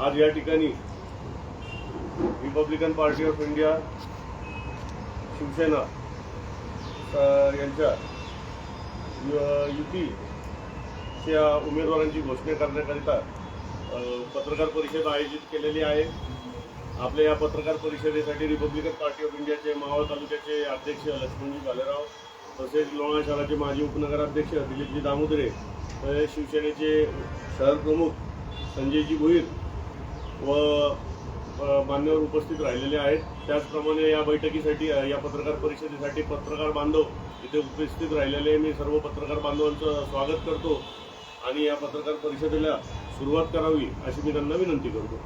आज या ठिकाणी Republican party of India Shivsena यांच्या युतीच्या उमेदवारांची घोषणा करण्याकरिता पत्रकार परिषद आयोजित केलेली आहे. आपल्या या पत्रकार परिषदेसाठी रिपब्लिकन पार्टी ऑफ इंडियाचे मावळ तालुक्याचे अध्यक्ष लक्ष्मणजी भालेराव तसेच लोणा शहराचे माजी उपनगराध्यक्ष दिलीपजी दामोदरे तसेच शिवसेनेचे शहर प्रमुख संजयजी भोईर व मान्यवर उपस्थित राहिलेले आहेत. त्याचप्रमाणे या बैठकीसाठी या पत्रकार परिषदेसाठी पत्रकार बांधव इथे उपस्थित राहिलेले मी सर्व पत्रकार बांधवांचं स्वागत करतो आणि या पत्रकार परिषदेला सुरुवात करावी अशी मी त्यांना विनंती करतो.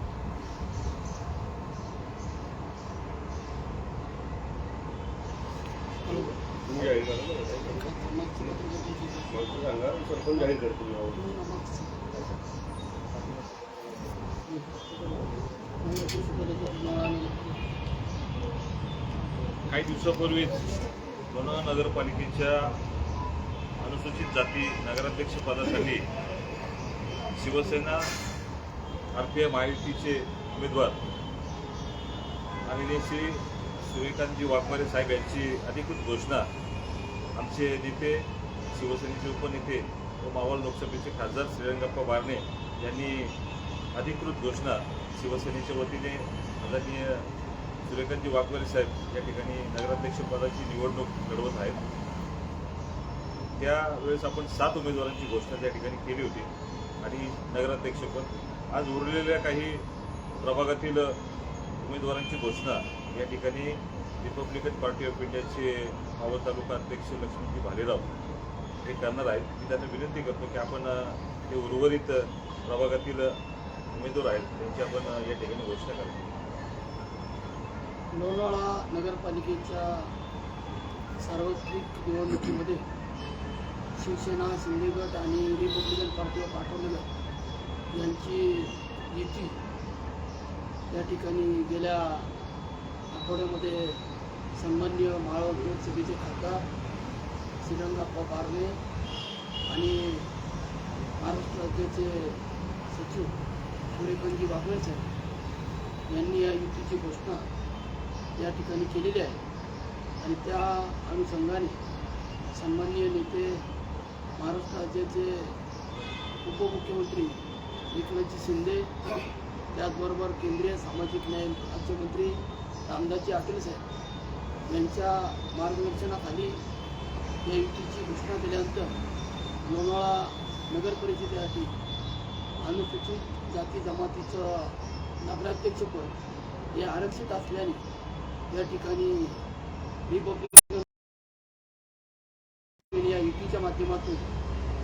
जाहीर सांगा सरपंच जाहीर करतो मी काही दिवसापूर्वीच लोणार नगरपालिकेच्या अनुसूचित जाती नगराध्यक्ष पदासाठी Shivsena R P M I टीचे उमेदवार आणि श्री सूर्यकांतजी वाघमारे साहेब यांची अधिकृत घोषणा आमचे नेते शिवसेनेचे उपनेते व मावळ लोकसभेचे खासदार श्रीरंगप्पा बारणे यांनी अधिकृत घोषणा शिवसेनेच्या वतीने आदरणीय सूर्यकांतजी वाघमारे साहेब या ठिकाणी नगराध्यक्षपदाची निवडणूक घडवत आहेत. त्यावेळेस आपण सात उमेदवारांची घोषणा त्या ठिकाणी केली होती आणि नगराध्यक्षपद आज उरलेल्या काही प्रभागातील उमेदवारांची घोषणा या ठिकाणी रिपब्लिकन पार्टी ऑफ इंडियाचे मावळ तालुका अध्यक्ष लक्ष्मीजी भालेराव हे करणार आहेत. मी त्यांना विनंती करतो की आपण हे उर्वरित प्रभागातील उमेदवार आहेत त्यांची आपण या ठिकाणी घोषणा करतो. लोणावळा नगरपालिकेच्या सार्वत्रिक निवडणुकीमध्ये शिवसेना शिंदे आणि रिपब्लिकन पार्टी ऑफ आठवलेगर यांची युती या ठिकाणी गेल्या आठवड्यामध्ये सन्मान्य माळव लोकसभेचे खासदार श्रीरंगाप्पा पारवे आणि महाराष्ट्र राज्याचे सचिव पुरेपंजी वाघळे आहे. यांनी या युतीची घोषणा या ठिकाणी केलेली आहे. आणि त्या अनुषंगाने सन्माननीय नेते महाराष्ट्र राज्याचे उपमुख्यमंत्री एकनाथजी शिंदे त्याचबरोबर केंद्रीय सामाजिक न्याय राज्यमंत्री रामदासजी आठवले साहेब यांच्या मार्गदर्शनाखाली या युतीची घोषणा केल्यानंतर लोणावळा नगर परिषदेसाठी अनुसूचित जाती जमातीचं नगराध्यक्षपद हे आरक्षित असल्याने या ठिकाणी रिपब्लिकन या युतीच्या माध्यमातून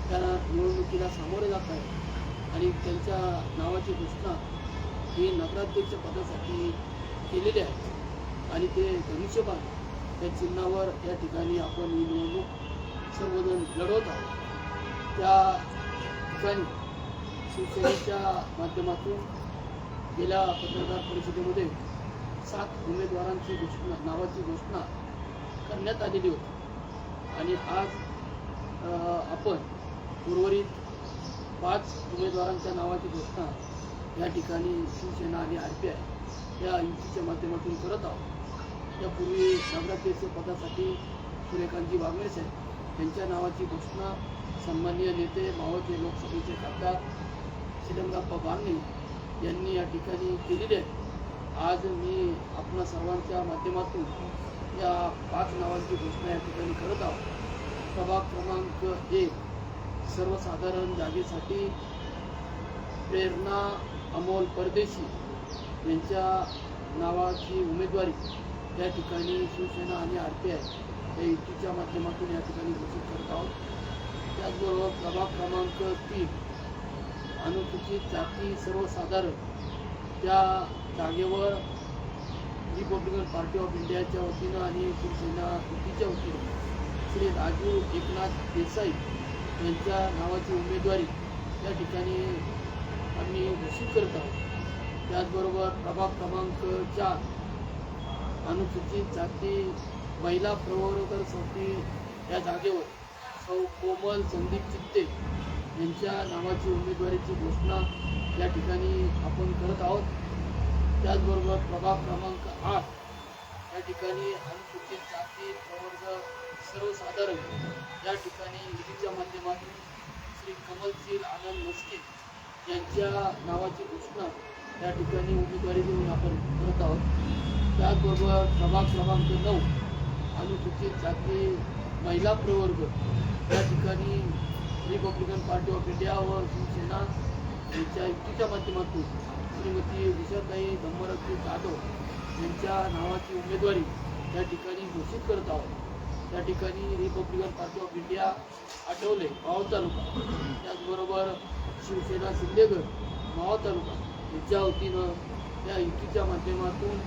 त्या निवडणुकीला सामोरे जात आहे. आणि त्यांच्या नावाची घोषणा ही नगराध्यक्ष पदासाठी केलेली आहे. आणि ते धनुष्यबाण त्या चिन्हावर या ठिकाणी आपण ही निवडणूक सर्वजण लढवत आहोत. त्या ठिकाणी शिवसेनेच्या माध्यमातून गेल्या पत्रकार परिषदेमध्ये सात उमेदवारांची घोषणा नावाची घोषणा करण्यात आलेली होती. आणि आज आपण उर्वरित पाच उमेदवारांच्या नावाची घोषणा या ठिकाणी शिवसेना आणि आर पी आय या युतीच्या माध्यमातून करत आहोत. यापूर्वी नगराध्यक्ष पदासाठी सूर्यकांतजी वागणे साहेब यांच्या नावाची घोषणा सन्माननीय नेते मावळते लोकसभेचे खासदार श्रीरंगाप्पा बारणे यांनी या ठिकाणी केलेली आहे. आज मी आपणा सर्वांच्या माध्यमातून या पाच नावांची घोषणा या ठिकाणी करत आहोत. सभा क्रमांक एक सर्वसाधारण जागेसाठी प्रेरणा अमोल परदेशी यांच्या नावाची उमेदवारी या ठिकाणी शिवसेना आणि आर पी आय या युतीच्या माध्यमातून या ठिकाणी घोषित करत आहोत. त्याचबरोबर प्रभाग क्रमांक तीन अनुसूचित जाती सर्वसाधारण त्या जागेवर रिपब्लिकन पार्टी ऑफ इंडियाच्या वतीनं आणि शिवसेना युतीच्या वतीनं श्री राजू एकनाथ देसाई यांच्या नावाची उमेदवारी या ठिकाणी आम्ही घोषित करत आहोत. त्याचबरोबर प्रभाग क्रमांक चार अनुसूचित जाती महिला प्रवर्तन समिती या जागेवर सौ कोमल संदीप चित्ते यांच्या नावाची उमेदवारीची घोषणा या ठिकाणी आपण करत आहोत. त्याचबरोबर प्रभाग क्रमांक आठ या ठिकाणी अनुसूचित जाती प्रवर्ग सर्वसाधारण या ठिकाणी निधीच्या माध्यमातून श्री कमलशील आनंद मस्के यांच्या नावाची घोषणा या ठिकाणी उमेदवारी देऊन आपण करत आहोत. त्याचबरोबर प्रभाग क्रमांक नऊ अनुसूचित जाती महिला प्रवर्ग या ठिकाणी रिपब्लिकन पार्टी ऑफ इंडिया व शिवसेना यांच्या युक्तीच्या माध्यमातून श्रीमती विशाखाई धम्मरक्षी जाधव यांच्या नावाची उमेदवारी त्या ठिकाणी घोषित करत आहोत. त्या ठिकाणी Republican party of India Athawale Maval तालुका. त्याचबरोबर शिवसेना शिंदेगड मावळ तालुका. यांच्या वतीनं त्या युतीच्या माध्यमातून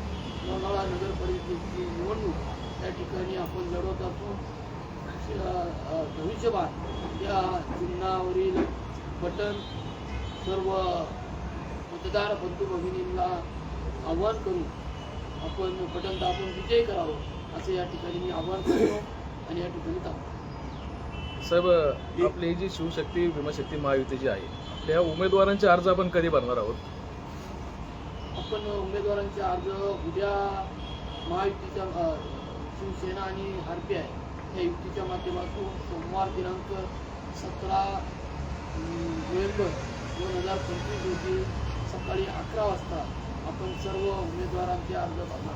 लोणावळा नगर परिषदेची निवडणूक त्या ठिकाणी आपण लढवत असून धनुष्यबाण या चिन्हावरील बटन सर्व मतदार बंधू भगिनींना आव्हान करून आपण बटन दाबून विजय करावं असं या ठिकाणी मी आव्हान करतो आणि या ठिकाणी थांबतो. साहेब आपली ही जी शिवशक्ती भीमाशक्ती महायुती जी आहे त्या उमेदवारांचे अर्ज आपण कधी भरणार आहोत? आपण उमेदवारांचे अर्ज उद्या महायुतीच्या शिवसेना आणि आर पी आय या युतीच्या माध्यमातून सोमवार दिनांक सतरा नोव्हेंबर दोन हजार पंचवीस रोजी सकाळी अकरा वाजता आपण सर्व उमेदवारांचे अर्ज भरणार.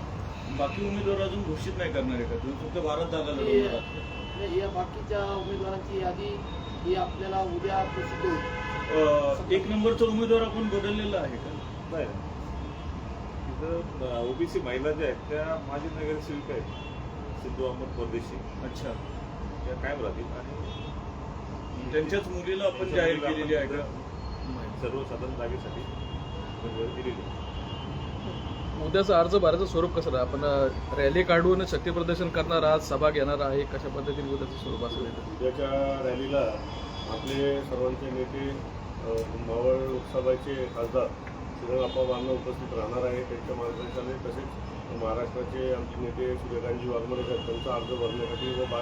बाकी उमेदवार अजून घोषित नाही करणार आहे का? तुम्ही फक्त भारत जागा ही- या बाकीच्या उमेदवारांची यादी ही आपल्याला उद्या प्रसिद्ध होईल. एक नंबरचा उमेदवार आपण बदललेला आहे का? नाही. तिथं ओबीसी महिला ज्या आहेत त्या माजी नगरसेविका आहेत. सिद्धू अहमद परदेशी. अच्छा. त्या कायम राहतील. आणि त्यांच्याच मुलीला आपण जाहीर केलेली आहे का? सर्वसाधारण जागेसाठी उमेदवारी दिलेली आहे. उद्याचं अर्ज भरायचं स्वरूप कसं आहे आपण रॅली काढून शक्ती प्रदर्शन करणार आहात सभा घेणार आहे कशा पद्धतीने उद्याचं स्वरूप असेल याचं? उद्याच्या रॅलीला आपले सर्वांचे नेते मावळ लोकसभेचे खासदार श्रीरंगाप्पा बांधव उपस्थित राहणार आहे त्यांच्या मार्गदर्शनाने तसेच महाराष्ट्राचे आमचे नेते सूर्यकांतजी वाघमोडेकर त्यांचा अर्ज भरण्यासाठी व बा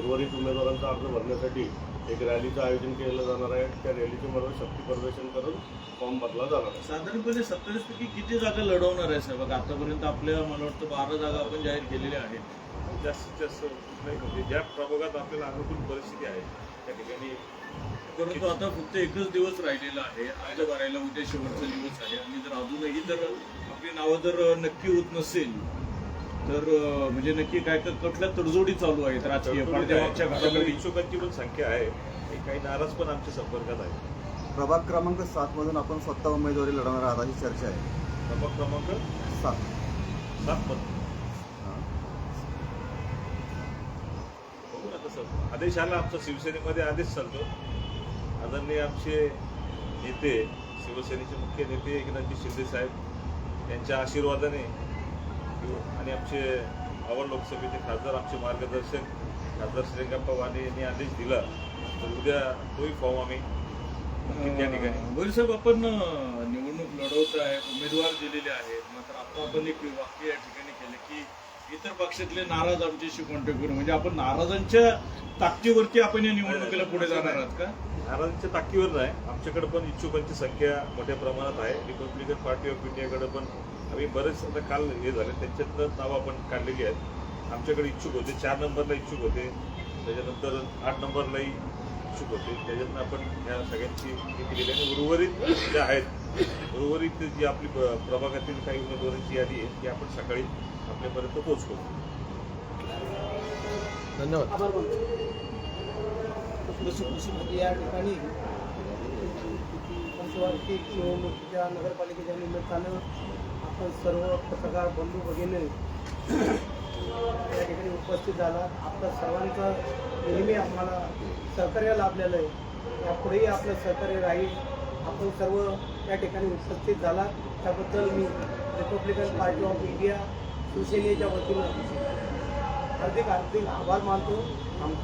उर्वरित उमेदवारांचा अर्ज भरण्यासाठी एक रॅलीचं आयोजन केलं जाणार आहे. त्या रॅलीच्या बरोबर शक्ती प्रदर्शन करून फॉर्म भरला जाणार आहे. साधारणपणे सत्तावीस पैकी किती जागा लढवणार आहे साहेब? आतापर्यंत आपल्या मला वाटतं बारा जागा आपण जाहीर केलेल्या आहेत. जास्तीत जास्त म्हणजे ज्या प्रभागात आपल्याला अनुकूल परिस्थिती आहे त्या ठिकाणी परंतु आता फक्त एकच दिवस राहिलेला आहे. अर्ज भरायला उद्या शेवटचा दिवस आहे. आणि जर अजूनही जर आपली नावं जर नक्की होत नसेल तर म्हणजे नक्की काय काय- कुठल्या तडजोडी चालू आहेत राजकीय इच्छुकांची पण संख्या आहे. काही नाराज पण आमच्या संपर्कात आहे. प्रभाग क्रमांक सात मधून आपण स्वतः उमेदवारी लढवणार आहात अशी चर्चा आहे. प्रभाग क्रमांक सात. सात मध्ये हा. बघू ना आदेश आला आमचा शिवसेनेमध्ये आदेश चालतो. आदरणीय आमचे नेते शिवसेनेचे मुख्य नेते एकनाथजी शिंदे साहेब यांच्या आशीर्वादाने आणि आमचे आवड लोकसभेचे खासदार आमचे मार्गदर्शक खासदार श्रीरंगाप्पा वाणे यांनी आदेश दिला तर उद्या तोही फॉर्म आम्ही त्या ठिकाणी. बोल साहेब आपण निवडणूक लढवत आहे उमेदवार दिलेले आहेत मात्र आपण एक वाक्य या ठिकाणी केलं की इतर पक्षातले नाराज आमच्याशी कॉन्टॅक्ट करून म्हणजे आपण नाराजांच्या ताकदीवरती आपण या निवडणुकीला पुढे जाणार आहात का? नाराजांच्या ताकदीवर नाही. आमच्याकडे पण इच्छुकांची संख्या मोठ्या प्रमाणात आहे. रिपब्लिकन पार्टी ऑफ इंडियाकडे पण आम्ही बरेच आता काल हे झाले. त्यांच्यातलं नावं आपण काढलेली आहेत. आमच्याकडे इच्छुक होते. चार नंबरला इच्छुक होते. त्याच्यानंतर आठ नंबरलाही इच्छुक होते. त्याच्यातनं आपण ह्या सगळ्यांची हे केलेली आहे. आणि उर्वरित ज्या आहेत उर्वरित जी आपली प्रभागातील काही उमेदवारांची यादी आहे ती आपण सकाळी आपल्यापर्यंत पोहोचवू धन्यवाद. मानतो. या ठिकाणी निवडणुकीच्या नगरपालिकेच्या निमित्तानं आपण सर्व पत्रकार बंधू भगिनी या ठिकाणी उपस्थित झाला. आपलं सर्वांचं नेहमी आम्हाला सहकार्य लाभलेलं आहे. यापुढेही आपलं सहकार्य राहील. आपण सर्व या ठिकाणी उपस्थित झाला. त्याबद्दल मी रिपब्लिकन पार्टी ऑफ इंडिया शिवसेनेच्या वतीनं हार्दिक हार्दिक आभार मानतो. आम